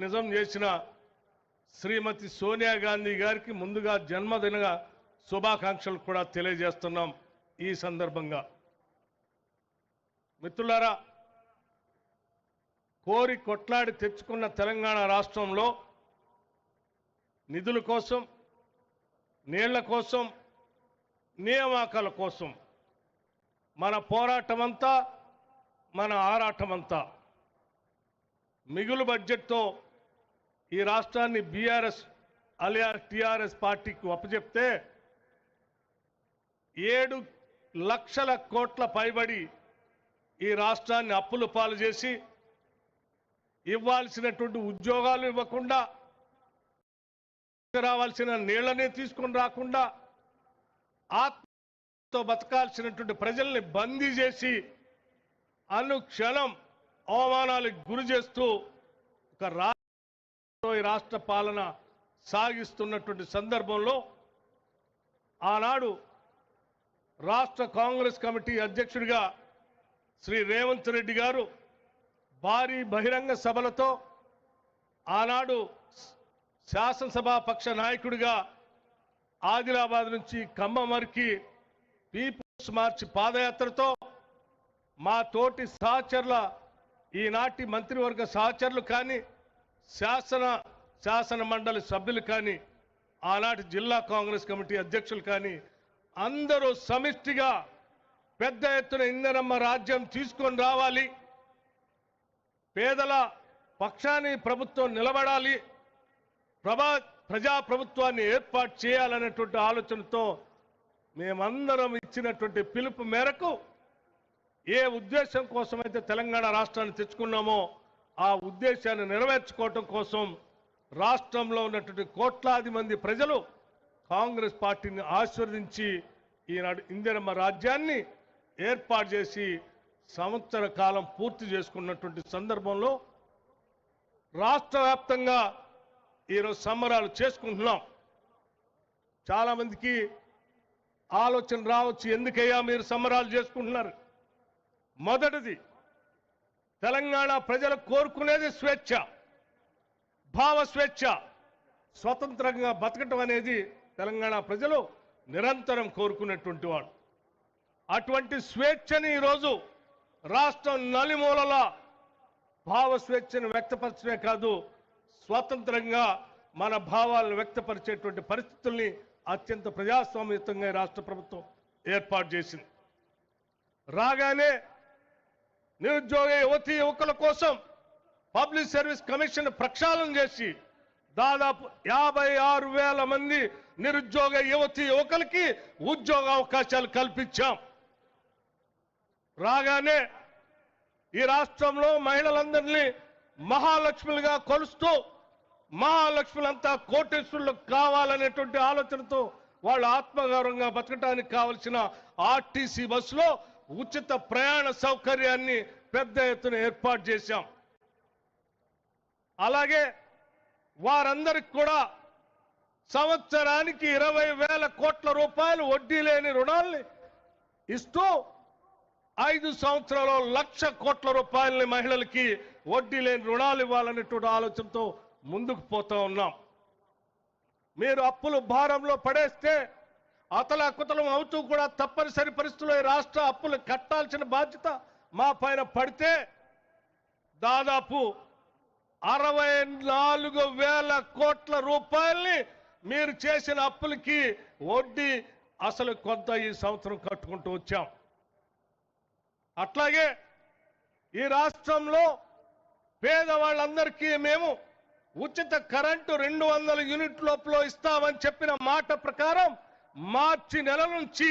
నిజం చేసిన శ్రీమతి సోనియా గాంధీ గారికి ముందుగా జన్మదిన శుభాకాంక్షలు కూడా తెలియజేస్తున్నాం ఈ సందర్భంగా. మిత్రులారా కోరి కొట్లాడి తెచ్చుకున్న తెలంగాణ రాష్ట్రంలో నిధుల కోసం నీళ్ళ కోసం నియామకాల కోసం మన పోరాటమంతా మన ఆరాటమంతా మిగులు బడ్జెట్తో ఈ రాష్ట్రాన్ని బీఆర్ఎస్ అలియా టిఆర్ఎస్ పార్టీకి అప్పచెప్తే ఏడు లక్షల కోట్ల పైబడి ఈ రాష్ట్రాన్ని అప్పులు పాలు చేసి ఇవ్వాల్సినటువంటి ఉద్యోగాలు ఇవ్వకుండా రావాల్సిన నీళ్ళనే తీసుకొని రాకుండా ఆత్మతో బతకాల్సినటువంటి ప్రజల్ని బందీ చేసి అనుక్షణం అవమానాలకు గురి చేస్తూ ఒక రా ఈ రాష్ట్ర పాలన సాగిస్తున్నటువంటి సందర్భంలో ఆనాడు రాష్ట్ర కాంగ్రెస్ కమిటీ అధ్యక్షుడిగా శ్రీ రేవంత్ రెడ్డి గారు భారీ బహిరంగ సభలతో ఆనాడు శాసనసభా పక్ష నాయకుడిగా ఆదిలాబాద్ నుంచి ఖమ్మం వరకు పీపుల్స్ మార్చ్ పాదయాత్రతో మా తోటి సహచరుల ఈనాటి మంత్రివర్గ సహచరులు కానీ శాసన శాసన మండలి సభ్యులు కానీ ఆనాటి జిల్లా కాంగ్రెస్ కమిటీ అధ్యక్షులు కానీ అందరూ సమిష్టిగా పెద్ద ఎత్తున ఇందనమ్మ రాజ్యం తీసుకొని రావాలి. పేదల పక్షాన్ని ప్రభుత్వం నిలబడాలి. ప్రభా ప్రజా ప్రభుత్వాన్ని ఏర్పాటు చేయాలనేటువంటి ఆలోచనతో మేమందరం ఇచ్చినటువంటి పిలుపు మేరకు ఏ ఉద్దేశం కోసమైతే తెలంగాణ రాష్ట్రాన్ని తెచ్చుకున్నామో ఆ ఉద్దేశాన్ని నెరవేర్చుకోవటం కోసం రాష్ట్రంలో ఉన్నటువంటి కోట్లాది మంది ప్రజలు కాంగ్రెస్ పార్టీని ఆశీర్వదించి ఈనాడు ఇందిరమ్మ రాజ్యాన్ని ఏర్పాటు చేసి సంవత్సర కాలం పూర్తి చేసుకున్నటువంటి సందర్భంలో రాష్ట్ర వ్యాప్తంగా ఈరోజు సంబరాలు చేసుకుంటున్నాం. చాలామందికి ఆలోచన రావచ్చు ఎందుకయ్యా మీరు సంబరాలు చేసుకుంటున్నారు? మొదటిది తెలంగాణ ప్రజలు కోరుకునేది స్వేచ్ఛ భావ స్వేచ్ఛ. స్వతంత్రంగా బతకటం అనేది తెలంగాణ ప్రజలు నిరంతరం కోరుకునేటువంటి వాడు. అటువంటి స్వేచ్ఛని ఈరోజు రాష్ట్రం నలిమూలల భావ స్వేచ్ఛను వ్యక్తపరచడమే కాదు స్వతంత్రంగా మన భావాలను వ్యక్తపరిచేటువంటి పరిస్థితుల్ని అత్యంత ప్రజాస్వామ్యతంగా రాష్ట్ర ప్రభుత్వం ఏర్పాటు చేసింది. రాగానే నిరుద్యోగ యువతి యువకుల కోసం పబ్లిక్ సర్వీస్ కమిషన్ ప్రక్షాళన చేసి దాదాపు యాభై ఆరు వేల మంది నిరుద్యోగ యువతి యువకులకి ఉద్యోగ అవకాశాలు కల్పించాం. రాగానే ఈ రాష్ట్రంలో మహిళలందరినీ మహాలక్ష్ములుగా కొలుస్తూ మహాలక్ష్ములంతా కోటేశ్వరులు కావాలనేటువంటి ఆలోచనతో వాళ్ళు ఆత్మగౌరవంగా బతకడానికి కావలసిన ఆర్టీసీ బస్సులో ఉచిత ప్రయాణ సౌకర్యాన్ని పెద్ద ఎత్తున ఏర్పాటు చేశాం. అలాగే వారందరికి కూడా సంవత్సరానికి ఇరవై వేల కోట్ల రూపాయలు వడ్డీ లేని రుణాల్ని ఇస్తూ ఐదు సంవత్సరాలు లక్ష కోట్ల రూపాయలని మహిళలకి వడ్డీ లేని రుణాలు ఇవ్వాలనేటువంటి ఆలోచనతో ముందుకు పోతా ఉన్నాం. మీరు అప్పులు భారంలో పడేస్తే అతలాకుతలం అవుతూ కూడా తప్పనిసరి పరిస్థితుల్లో రాష్ట్ర అప్పులు కట్టాల్సిన బాధ్యత మా పైన పడితే దాదాపు అరవై నాలుగు వేల కోట్ల రూపాయల్ని మీరు చేసిన అప్పులకి వడ్డీ అసలు కొంత ఈ సంవత్సరం కట్టుకుంటూ వచ్చాం. అట్లాగే ఈ రాష్ట్రంలో పేదవాళ్ళందరికీ మేము ఉచిత కరెంటు రెండు వందల యూనిట్ లోపల ఇస్తామని చెప్పిన మాట ప్రకారం మార్చి నెల నుంచి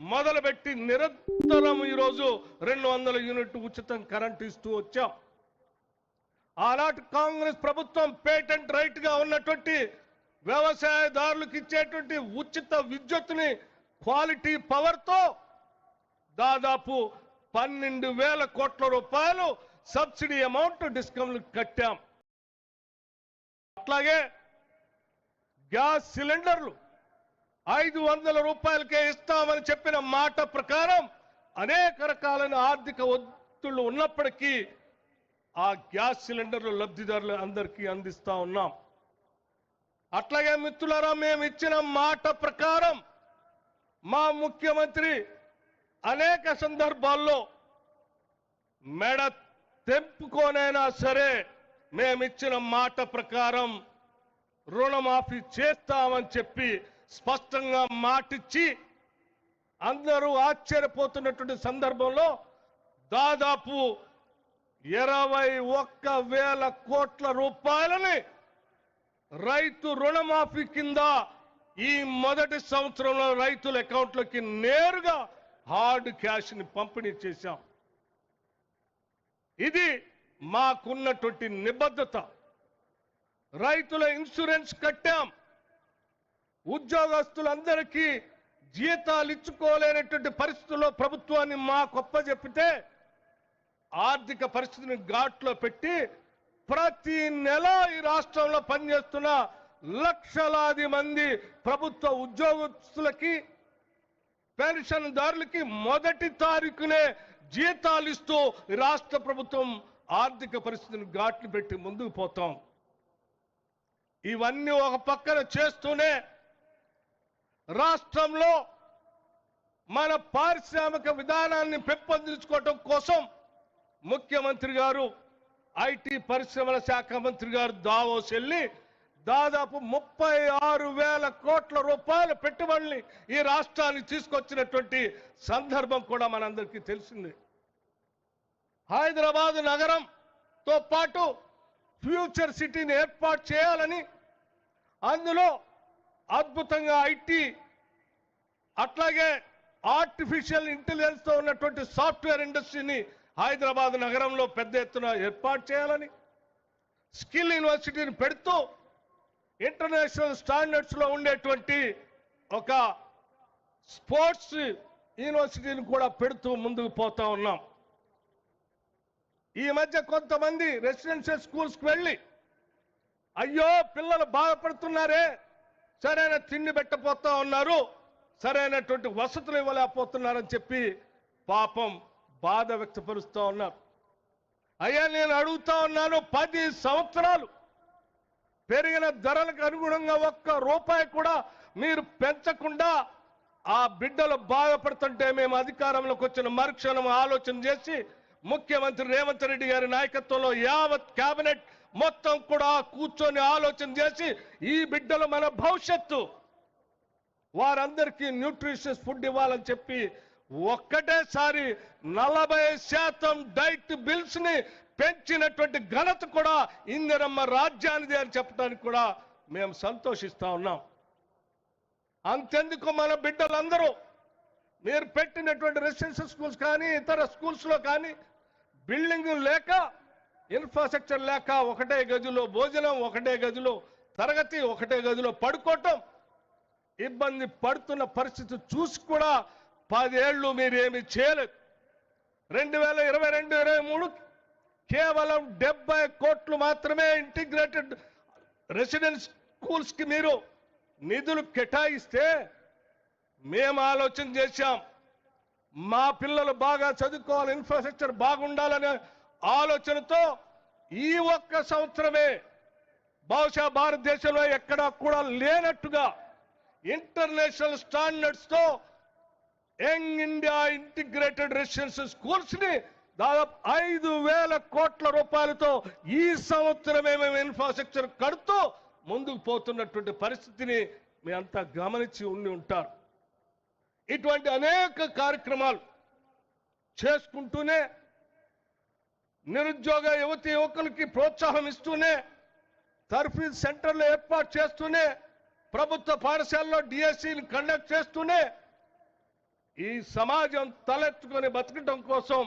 మొదలుపెట్టి నిరంతరం ఈరోజు రెండు వందల యూనిట్ ఉచితం కరెంటు ఇస్తూ వచ్చాం. ఆనాటి కాంగ్రెస్ ప్రభుత్వం పేటెంట్ రైట్గా ఉన్నటువంటి వ్యవసాయదారులకు ఇచ్చేటువంటి ఉచిత విద్యుత్ని క్వాలిటీ పవర్తో దాదాపు పన్నెండు వేల కోట్ల రూపాయలు సబ్సిడీ అమౌంట్ డిస్కౌంట్ కట్టాం. అట్లాగే గ్యాస్ సిలిండర్లు ఐదు వందల రూపాయలకే ఇస్తామని చెప్పిన మాట ప్రకారం అనేక రకాలైన ఆర్థిక ఒత్తిళ్ళు ఉన్నప్పటికీ ఆ గ్యాస్ సిలిండర్లు లబ్ధిదారులు అందరికీ అందిస్తా ఉన్నాం. అట్లాగే మిత్రులారా మేము ఇచ్చిన మాట ప్రకారం మా ముఖ్యమంత్రి అనేక సందర్భాల్లో మెడ తెంపుకోనైనా సరే మేమిచ్చిన మాట ప్రకారం రుణమాఫీ చేస్తామని చెప్పి స్పష్టంగా మాటిచ్చి అందరూ ఆశ్చర్యపోతున్నటువంటి సందర్భంలో దాదాపు ఇరవై ఒక్క వేల కోట్ల రూపాయలని రైతు రుణమాఫీ కింద ఈ మొదటి సంవత్సరంలో రైతుల అకౌంట్లోకి నేరుగా హార్డ్ క్యాష్ని పంపిణీ చేశాం. ఇది మాకున్నటువంటి నిబద్ధత. రైతుల ఇన్సూరెన్స్ కట్టాం. ఉద్యోగస్తులందరికీ జీతాలు ఇచ్చుకోలేనటువంటి పరిస్థితుల్లో ప్రభుత్వాన్ని మా గొప్ప చెప్పితే ఆర్థిక పరిస్థితిని ఘాట్లో పెట్టి ప్రతి నెల ఈ రాష్ట్రంలో పనిచేస్తున్న లక్షలాది మంది ప్రభుత్వ ఉద్యోగస్తులకి పెన్షన్దారులకి మొదటి తారీఖునే జీతాలు ఇస్తూ రాష్ట్ర ప్రభుత్వం ఆర్థిక పరిస్థితిని ఘాట్లు పెట్టి ముందుకు పోతాం. ఇవన్నీ ఒక పక్కన చేస్తూనే రాష్ట్రంలో మన పారిశ్రామిక విధానాన్ని పెంపొందించుకోవటం కోసం ముఖ్యమంత్రి గారు ఐటీ పరిశ్రమల శాఖ మంత్రి గారు దావోస్ వెళ్ళి దాదాపు ముప్పై ఆరు వేల కోట్ల రూపాయల పెట్టుబడుల్ని ఈ రాష్ట్రానికి తీసుకొచ్చినటువంటి సందర్భం కూడా మనందరికీ తెలిసింది. హైదరాబాద్ నగరంతో పాటు ఫ్యూచర్ సిటీని ఏర్పాటు చేయాలని అందులో అద్భుతంగా ఐటీ అట్లాగే ఆర్టిఫిషియల్ ఇంటెలిజెన్స్తో ఉన్నటువంటి సాఫ్ట్వేర్ ఇండస్ట్రీని హైదరాబాద్ నగరంలో పెద్ద ఎత్తున ఏర్పాటు చేయాలని స్కిల్ యూనివర్సిటీని పెడుతూ ఇంటర్నేషనల్ స్టాండర్డ్స్లో ఉండేటువంటి ఒక స్పోర్ట్స్ యూనివర్సిటీని కూడా పెడుతూ ముందుకు పోతా ఉన్నాం. ఈ మధ్య కొంతమంది రెసిడెన్షియల్ స్కూల్స్కి వెళ్ళి అయ్యో పిల్లలు బాధపడుతున్నారే సరైన తిండి పెట్టపోతా ఉన్నారు సరైనటువంటి వసతులు ఇవ్వలేకపోతున్నారని చెప్పి పాపం బాధ వ్యక్తపరుస్తూ ఉన్నారు. అయ్యా నేను అడుగుతా ఉన్నాను పది సంవత్సరాలు పెరిగిన ధరలకు అనుగుణంగా ఒక్క రూపాయి కూడా మీరు పెంచకుండా ఆ బిడ్డలు బాధపడుతుంటే మేము అధికారంలోకి వచ్చిన మరుక్షణం ఆలోచన చేసి ముఖ్యమంత్రి రేవంత్ రెడ్డి గారి నాయకత్వంలో యావత్ కేబినెట్ మొత్తం కూడా కూర్చొని ఆలోచన చేసి ఈ బిడ్డలు మన భవిష్యత్తు. వారందరికీ న్యూట్రిషియస్ ఫుడ్ ఇవ్వాలని చెప్పి ఒక్కటేసారి నలభై శాతం డైట్ బిల్స్ని పెంచినటువంటి ఘనత కూడా ఇందిరమ్మ రాజ్యానిది అని చెప్పడానికి కూడా మేము సంతోషిస్తా ఉన్నాం. అంతెందుకు మన బిడ్డలందరూ? మీరు పెట్టినటువంటి రెసిడెన్షియల్ స్కూల్స్ కానీ ఇతర స్కూల్స్లో కానీ బిల్డింగ్ లేక ఇన్ఫ్రాస్ట్రక్చర్ లేక ఒకటే గదిలో భోజనం ఒకటే గదిలో తరగతి ఒకటే గదిలో పడుకోవటం ఇబ్బంది పడుతున్న పరిస్థితి చూసి కూడా పదేళ్ళు మీరేమి చేయలేదు. రెండు వేల ఇరవై రెండు ఇరవై మూడు కేవలం డెబ్బై కోట్లు మాత్రమే ఇంటిగ్రేటెడ్ రెసిడెన్స్ స్కూల్స్కి మీరు నిధులు కేటాయిస్తే మేము ఆలోచన చేశాం. మా పిల్లలు బాగా చదువుకోవాలి ఇన్ఫ్రాస్ట్రక్చర్ బాగుండాలనే ఆలోచనతో ఈ ఒక్క సంవత్సరమే బహుశా భారతదేశంలో ఎక్కడా కూడా లేనట్టుగా ఇంటర్నేషనల్ స్టాండర్డ్స్తో యంగ్ ఇండియా ఇంటిగ్రేటెడ్ రెసిడెన్షియల్ స్కూల్స్ని దాదాపు ఐదు వేల కోట్ల రూపాయలతో ఈ సంవత్సరమే మేము ఇన్ఫ్రాస్ట్రక్చర్ కడుతూ ముందుకు పోతున్నటువంటి పరిస్థితిని మీ అంతా గమనించి ఉండి ఉంటారు. ఇటువంటి అనేక కార్యక్రమాలు చేసుకుంటూనే నిరుద్యోగ యువతి యువకులకి ప్రోత్సాహం ఇస్తూనే తర్ఫీజ్ సెంటర్లు ఏర్పాటు చేస్తూనే ప్రభుత్వ పాఠశాలలో డిఎస్సీని కండక్ట్ చేస్తూనే ఈ సమాజం తలెత్తుకొని బతకటం కోసం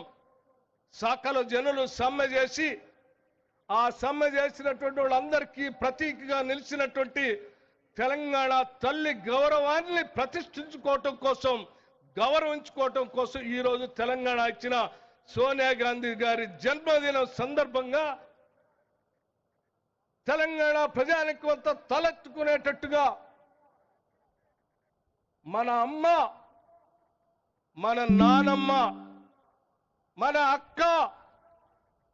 సకల జనులు సమ్మె చేసి ఆ సమ్మె చేసినటువంటి వాళ్ళందరికీ ప్రతీకగా నిలిచినటువంటి తెలంగాణ తల్లి గౌరవాన్ని ప్రతిష్ఠించుకోవటం కోసం గౌరవించుకోవటం కోసం ఈ రోజు తెలంగాణ ఇచ్చిన సోనియా గాంధీ గారి జన్మదినం సందర్భంగా తెలంగాణ ప్రజానికి తలెత్తుకునేటట్టుగా మన అమ్మ మన నానమ్మ మన అక్క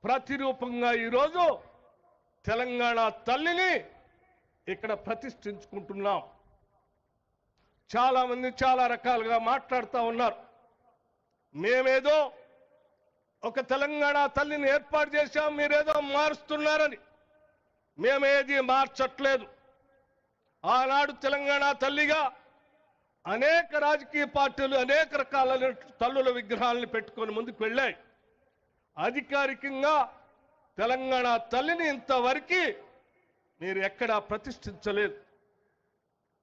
ప్రతిరూపంగా ఈరోజు తెలంగాణ తల్లిని ఇక్కడ ప్రతిష్ఠించుకుంటున్నాం. చాలామంది చాలా రకాలుగా మాట్లాడుతూ ఉన్నారు. మేమేదో ఒక తెలంగాణ తల్లిని ఏర్పాటు చేశాం మీరేదో మారుస్తున్నారని. మేమేది మార్చట్లేదు. ఆనాడు తెలంగాణ తల్లిగా అనేక రాజకీయ పార్టీలు అనేక రకాల తల్లుల విగ్రహాలను పెట్టుకొని ముందుకు వెళ్ళాయి. అధికారికంగా తెలంగాణ తల్లిని ఇంతవరకు మీరు ఎక్కడా ప్రతిష్ఠించలేదు.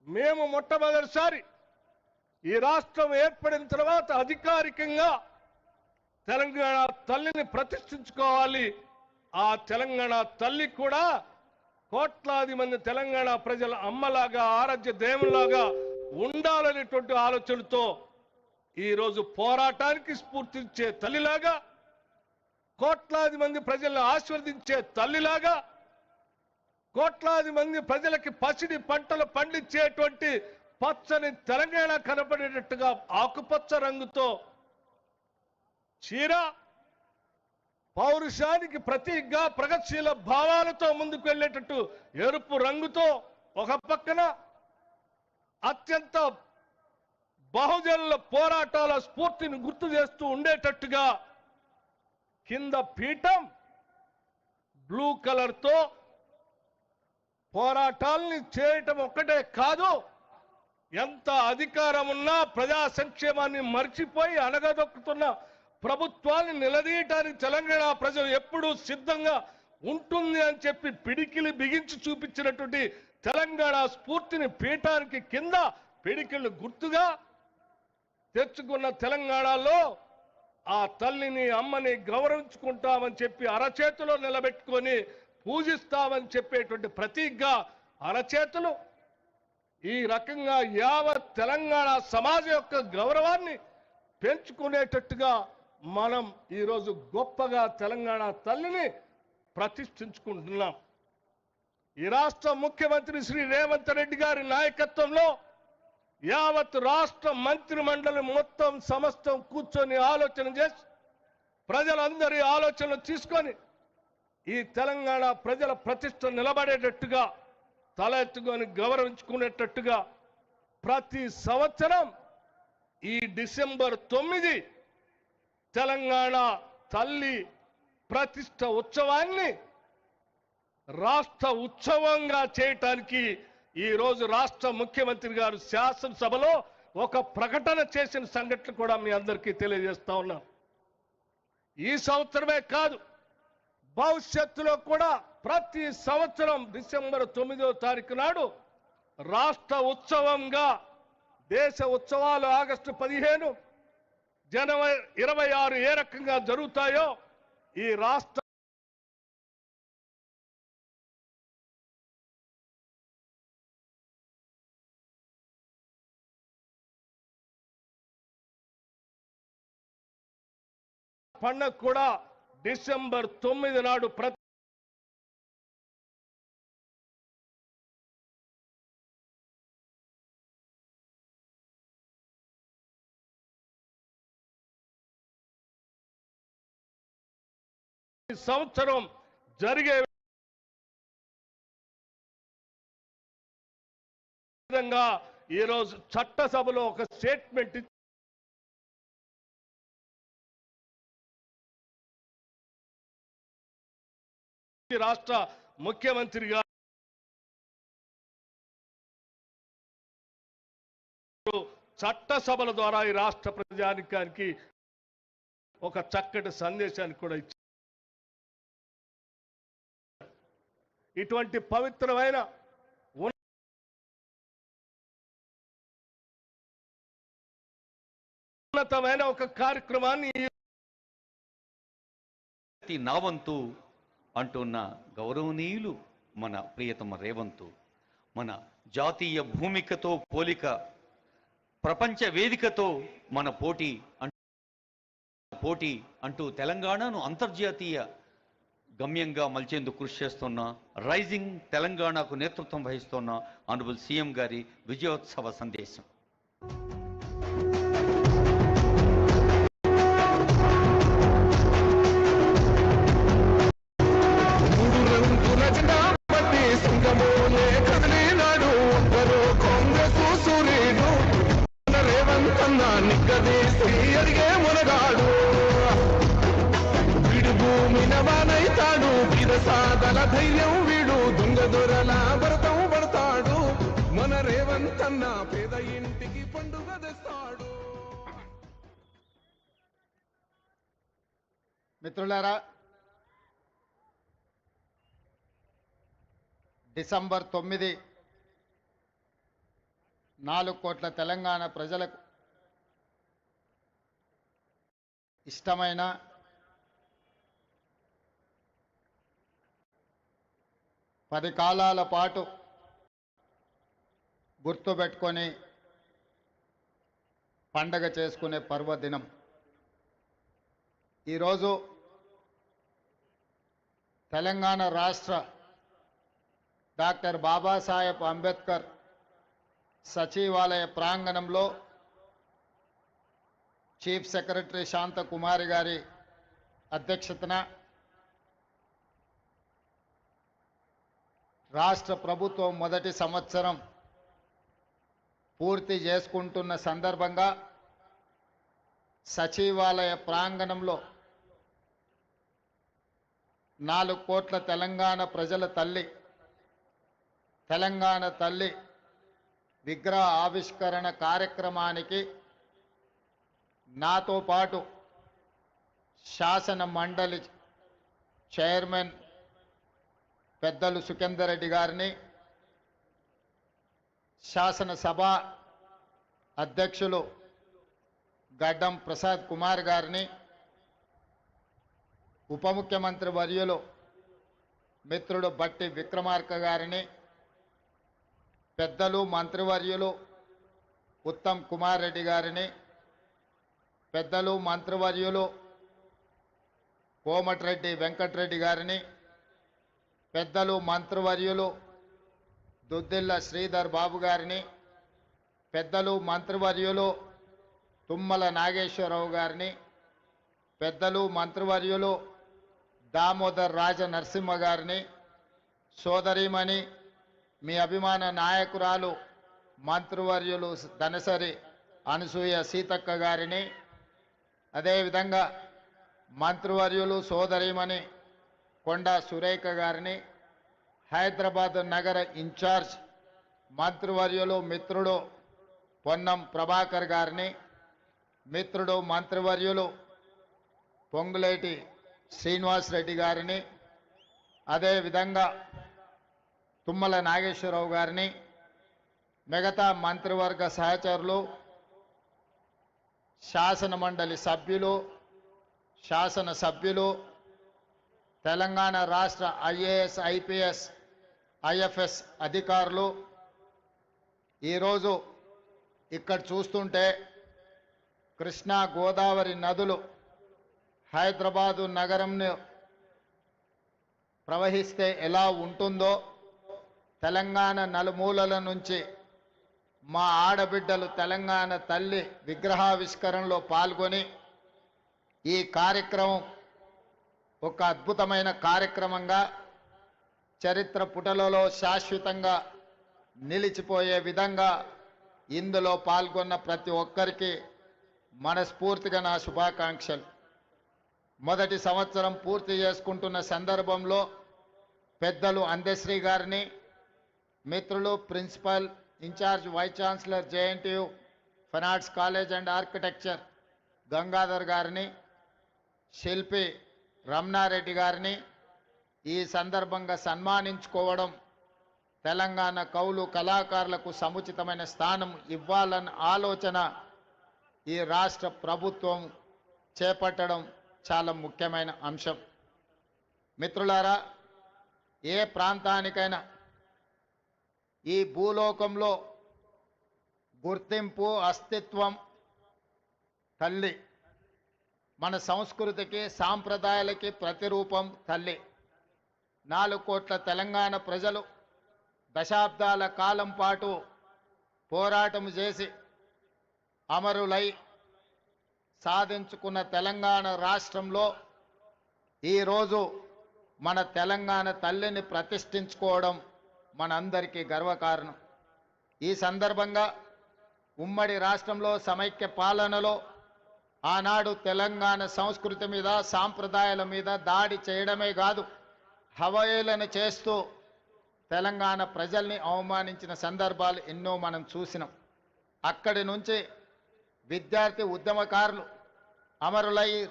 మేము మొట్టమొదటిసారి ఈ రాష్ట్రం ఏర్పడిన తర్వాత అధికారికంగా తెలంగాణ తల్లిని ప్రతిష్ఠించుకోవాలి. ఆ తెలంగాణ తల్లి కూడా కోట్లాది మంది తెలంగాణ ప్రజల అమ్మలాగా ఆరాధ్య దేవులాగా ఉండాలనేటువంటి ఆలోచనతో ఈరోజు పోరాటానికి స్ఫూర్తించే తల్లిలాగా కోట్లాది మంది ప్రజలను ఆశీర్వదించే తల్లిలాగా కోట్లాది మంది ప్రజలకి పసిడి పంటలు పండించేటువంటి పచ్చని తెలంగాణ కనబడేటట్టుగా ఆకుపచ్చ రంగుతో చీర పౌరుషానికి ప్రతీకగా ప్రగతిశీల భావాలతో ముందుకు వెళ్ళేటట్టు ఎరుపు రంగుతో ఒక పక్కన అత్యంత బహుజనుల పోరాటాల స్ఫూర్తిని గుర్తు చేస్తూ ఉండేటట్టుగా కింద పీఠం బ్లూ కలర్తో పోరాటాల్ని చేయటం ఒక్కటే కాదు ఎంత అధికారం ఉన్నా ప్రజా సంక్షేమాన్ని మర్చిపోయి అణగదొక్కుతున్న ప్రభుత్వాన్ని నిలదీయటానికి తెలంగాణ ప్రజలు ఎప్పుడూ సిద్ధంగా ఉంటుంది అని చెప్పి పిడికిలి బిగించి చూపించినటువంటి తెలంగాణ స్ఫూర్తిని పీఠానికి కింద పిడికిళ్ళు గుర్తుగా తెచ్చుకున్న తెలంగాణలో ఆ తల్లిని అమ్మని గౌరవించుకుంటామని చెప్పి అరచేతిలో నిలబెట్టుకొని పూజిస్తామని చెప్పేటువంటి ప్రతీగ్గా అరచేతులు. ఈ రకంగా యావత్ తెలంగాణ సమాజం యొక్క గౌరవాన్ని పెంచుకునేటట్టుగా మనం ఈరోజు గొప్పగా తెలంగాణ తల్లిని ప్రతిష్ఠించుకుంటున్నాం. ఈ రాష్ట్ర ముఖ్యమంత్రి శ్రీ రేవంత్ రెడ్డి గారి నాయకత్వంలో యావత్ రాష్ట్ర మంత్రి మండలి మొత్తం సమస్తం కూర్చొని ఆలోచన చేసి ప్రజలందరి ఆలోచనలు తీసుకొని ఈ తెలంగాణ ప్రజల ప్రతిష్ట నిలబడేటట్టుగా తల ఎత్తుకొని గౌరవించుకునేటట్టుగా ప్రతి సంవత్సరం ఈ డిసెంబర్ తొమ్మిది తెలంగాణ తల్లి ప్రతిష్ట ఉత్సవాన్ని రాష్ట్ర ఉత్సవంగా చేయటానికి ఈ రోజు రాష్ట్ర ముఖ్యమంత్రి గారు శాసనసభలో ఒక ప్రకటన చేసిన సంఘటన కూడా మీ అందరికీ తెలియజేస్తా ఉన్నాం. ఈ సంవత్సరమే కాదు భవిష్యత్తులో కూడా ప్రతి సంవత్సరం డిసెంబర్ తొమ్మిదో తారీఖు నాడు రాష్ట్ర ఉత్సవంగా దేశ ఉత్సవాలు ఆగస్టు పదిహేను జనవరి ఇరవై ఆరు ఏ రకంగా జరుగుతాయో ఈ రాష్ట్ర పండగ కూడా డిసెంబర్ తొమ్మిది నాడు ప్రతి సంవత్సరం జరిగే విధంగా ఈరోజు చట్టసభలో ఒక స్టేట్మెంట్ రాష్ట్ర ముఖ్యమంత్రి గారు చట్టసభల ద్వారా ఈ రాష్ట్ర ప్రజానికానికి ఒక చక్కటి సందేశాన్ని కూడా ఇచ్చారు. ఇటువంటి పవిత్రమైన ఉన్నతమైన ఒక కార్యక్రమాన్ని నావంతు ప్రతి అంటున్న గౌరవనీయులు మన ప్రియతమ రేవంతు మన జాతీయ భూమికతో పోలిక ప్రపంచ వేదికతో మన పోటీ అంటూ పోటీ అంటూ తెలంగాణను అంతర్జాతీయ గమ్యంగా మలిచేందుకు కృషి చేస్తున్న రైజింగ్ తెలంగాణకు నేతృత్వం వహిస్తున్న అనుబుల్ సీఎం గారి విజయోత్సవ సందేశం. నిగ్గదీసి అడిగే మునగాడు. భూమి నవన సాధన ధైర్యం వీడు. దొంగ దొరల వ్రతం పడతాడు. మన రేవంతన్న పేద ఇంటికి పండుగ తెస్తాడు. మిత్రులారా డిసెంబర్ తొమ్మిది నాలుగు కోట్ల తెలంగాణ ప్రజలకు ఇష్టమైన పది కాలాల పాటు గుర్తుపెట్టుకొని పండగ చేసుకునే పర్వదినం. ఈరోజు తెలంగాణ రాష్ట్ర డాక్టర్ బాబాసాహెబ్ అంబేద్కర్ సచివాలయ ప్రాంగణంలో చీఫ్ సెక్రటరీ శాంతకుమారి గారి అధ్యక్షతన రాష్ట్ర ప్రభుత్వం మొదటి సంవత్సరం పూర్తి చేసుకుంటున్న సందర్భంగా సచివాలయ ప్రాంగణంలో నాలుగు కోట్ల తెలంగాణ ప్రజల తల్లి తెలంగాణ తల్లి విగ్రహ ఆవిష్కరణ కార్యక్రమానికి నాతో పాటు శాసన మండలి చైర్మన్ పెద్దలు సుఖేందర్ రెడ్డి గారిని శాసనసభ అధ్యక్షులు గడ్డం ప్రసాద్ కుమార్ గారిని ఉప ముఖ్యమంత్రి వర్యులు మిత్రుడు బట్టి విక్రమార్క గారిని పెద్దలు మంత్రివర్యులు ఉత్తమ్ కుమార్ రెడ్డి గారిని పెద్దలు మంత్రివర్యులు కోమటిరెడ్డి వెంకటరెడ్డి గారిని పెద్దలు మంత్రివర్యులు దుద్దిల్ల శ్రీధర్ బాబు గారిని పెద్దలు మంత్రివర్యులు తుమ్మల నాగేశ్వరరావు గారిని పెద్దలు మంత్రివర్యులు దామోదర్ రాజ నరసింహ గారిని సోదరిమణి మీ అభిమాన నాయకురాలు మంత్రివర్యులు ధనసరి అనసూయ సీతక్క గారిని అదేవిధంగా మంత్రివర్యులు సోదరిమణి కొండా సురేఖ గారిని హైదరాబాద్ నగర ఇన్ఛార్జ్ మంత్రివర్యులు మిత్రుడు పొన్నం ప్రభాకర్ గారిని మిత్రుడు మంత్రివర్యులు పొంగులేటి శ్రీనివాస్ రెడ్డి గారిని అదేవిధంగా తుమ్మల నాగేశ్వరరావు గారిని మిగతా మంత్రివర్గ సహచరులు శాసన మండలి సభ్యులు శాసన సభ్యులు తెలంగాణ రాష్ట్ర ఐఏఎస్ ఐపీఎస్ ఐఎఫ్ఎస్ అధికారులు ఈరోజు ఇక్కడ చూస్తుంటే కృష్ణా గోదావరి నదులు హైదరాబాదు నగరంను ప్రవహిస్తే ఎలా ఉంటుందో తెలంగాణ నలుమూలల నుంచి మా ఆడబిడ్డలు తెలంగాణ తల్లి విగ్రహావిష్కరణలో పాల్గొని ఈ కార్యక్రమం ఒక అద్భుతమైన కార్యక్రమంగా చరిత్ర పుటలలో శాశ్వతంగా నిలిచిపోయే విధంగా ఇందులో పాల్గొన్న ప్రతి ఒక్కరికి మనస్ఫూర్తిగా నా శుభాకాంక్షలు. మొదటి సంవత్సరం పూర్తి చేసుకుంటున్న సందర్భంలో పెద్దలు అందశ్రీ గారిని మిత్రులు principal incharge vice chancellor JNTU fine arts college and architecture Gangadhar గారిని శిల్పి రమణారెడ్డి గారిని ఈ సందర్భంగా సన్మానించుకోవడం తెలంగాణ కౌలు కళాకారులకు సముచితమైన స్థానం ఇవ్వాలన్న ఆలోచన ఈ రాష్ట్ర ప్రభుత్వం చేపట్టడం చాలా ముఖ్యమైన అంశం. మిత్రులారా ఏ ప్రాంతానికైనా ఈ భూలోకంలో గుర్తింపు అస్తిత్వం తల్లి మన సంస్కృతికి సాంప్రదాయాలకి ప్రతిరూపం తల్లి. నాలుగు కోట్ల తెలంగాణ ప్రజలు దశాబ్దాల కాలం పాటు పోరాటం చేసి అమరులై సాధించుకున్న తెలంగాణ రాష్ట్రంలో ఈరోజు మన తెలంగాణ తల్లిని ప్రతిష్ఠించుకోవడం మనందరికీ గర్వకారణం. ఈ సందర్భంగా ఉమ్మడి రాష్ట్రంలో సమైక్య పాలనలో ఆనాడు తెలంగాణ సంస్కృతి మీద సాంప్రదాయాల మీద దాడి చేయడమే కాదు హవయలను చేస్తూ తెలంగాణ ప్రజల్ని అవమానించిన సందర్భాలు ఎన్నో మనం చూసినాం. అక్కడి నుంచి విద్యార్థి ఉద్యమకారులు అమరులై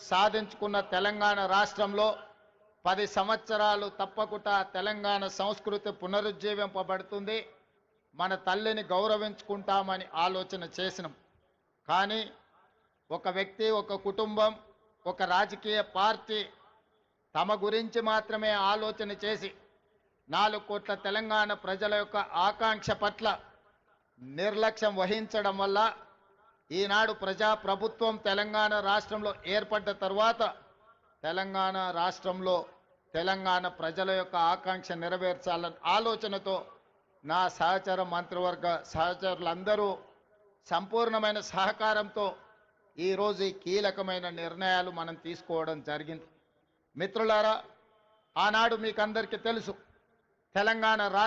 సాధించుకున్న తెలంగాణ రాష్ట్రంలో పది సంవత్సరాలు తప్పకుండా తెలంగాణ సంస్కృతి పునరుజ్జీవింపబడుతుంది. మన తల్లిని గౌరవించుకుంటామని ఆలోచన చేసినాం. కానీ ఒక వ్యక్తి ఒక కుటుంబం ఒక రాజకీయ పార్టీ తమ గురించి మాత్రమే ఆలోచన చేసి నాలుగు కోట్ల తెలంగాణ ప్రజల యొక్క ఆకాంక్ష పట్ల నిర్లక్ష్యం వహించడం వల్ల ఈనాడు ప్రజా ప్రభుత్వం తెలంగాణ రాష్ట్రంలో ఏర్పడ్డ తర్వాత తెలంగాణ రాష్ట్రంలో తెలంగాణ ప్రజల యొక్క ఆకాంక్ష నెరవేర్చాలన్న ఆలోచనతో నా సహచర మంత్రివర్గ సహచరులందరూ సంపూర్ణమైన సహకారంతో ఈరోజు ఈ కీలకమైన నిర్ణయాలు మనం తీసుకోవడం జరిగింది. మిత్రులారా ఆనాడు మీకందరికీ తెలుసు తెలంగాణ రా